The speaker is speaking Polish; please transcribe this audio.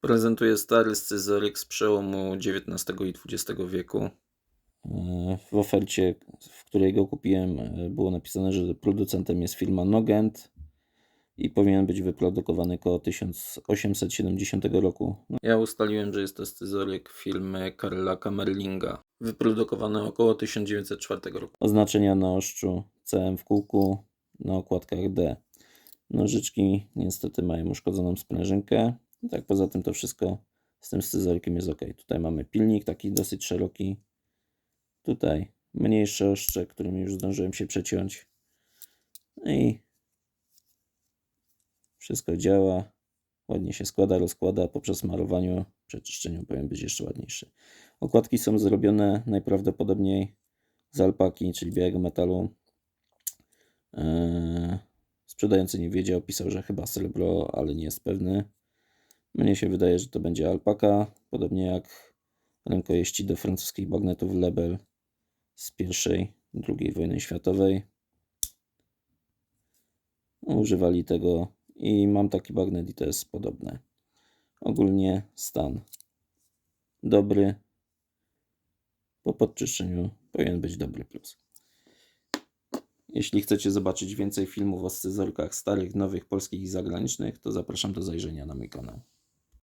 Prezentuję stary scyzoryk z przełomu XIX i XX wieku. E, W ofercie, w której go kupiłem, e, było napisane, że producentem jest firma Nogent i powinien być wyprodukowany około 1870 roku. No, Ja ustaliłem, że jest to scyzoryk firmy Karla Kamerlinga, wyprodukowany około 1904 roku. oznaczenia na oszczu CM w kółku, na okładkach D. Nożyczki niestety mają uszkodzoną sprężynkę. No tak poza tym to wszystko z tym scyzorykiem jest ok. Tutaj mamy pilnik taki dosyć szeroki. Tutaj mniejsze oszcze, którym już zdążyłem się przeciąć. No i wszystko działa. Ładnie się składa, rozkłada. Po przesmarowaniu, przeczyszczeniu powinien być jeszcze ładniejszy. Okładki są zrobione najprawdopodobniej z alpaki, czyli białego metalu. Eee, sprzedający nie wiedział, pisał, że chyba srebro, ale nie jest pewny. Mnie się wydaje, że to będzie alpaka, podobnie jak rękojeści do francuskich bagnetów Lebel z pierwszej, II wojny światowej. Używali tego i mam taki bagnet i to jest podobne. Ogólnie stan dobry. Po podczyszczeniu powinien być dobry plus. Jeśli chcecie zobaczyć więcej filmów o scyzorkach starych, nowych, polskich i zagranicznych, to zapraszam do zajrzenia na mój kanał.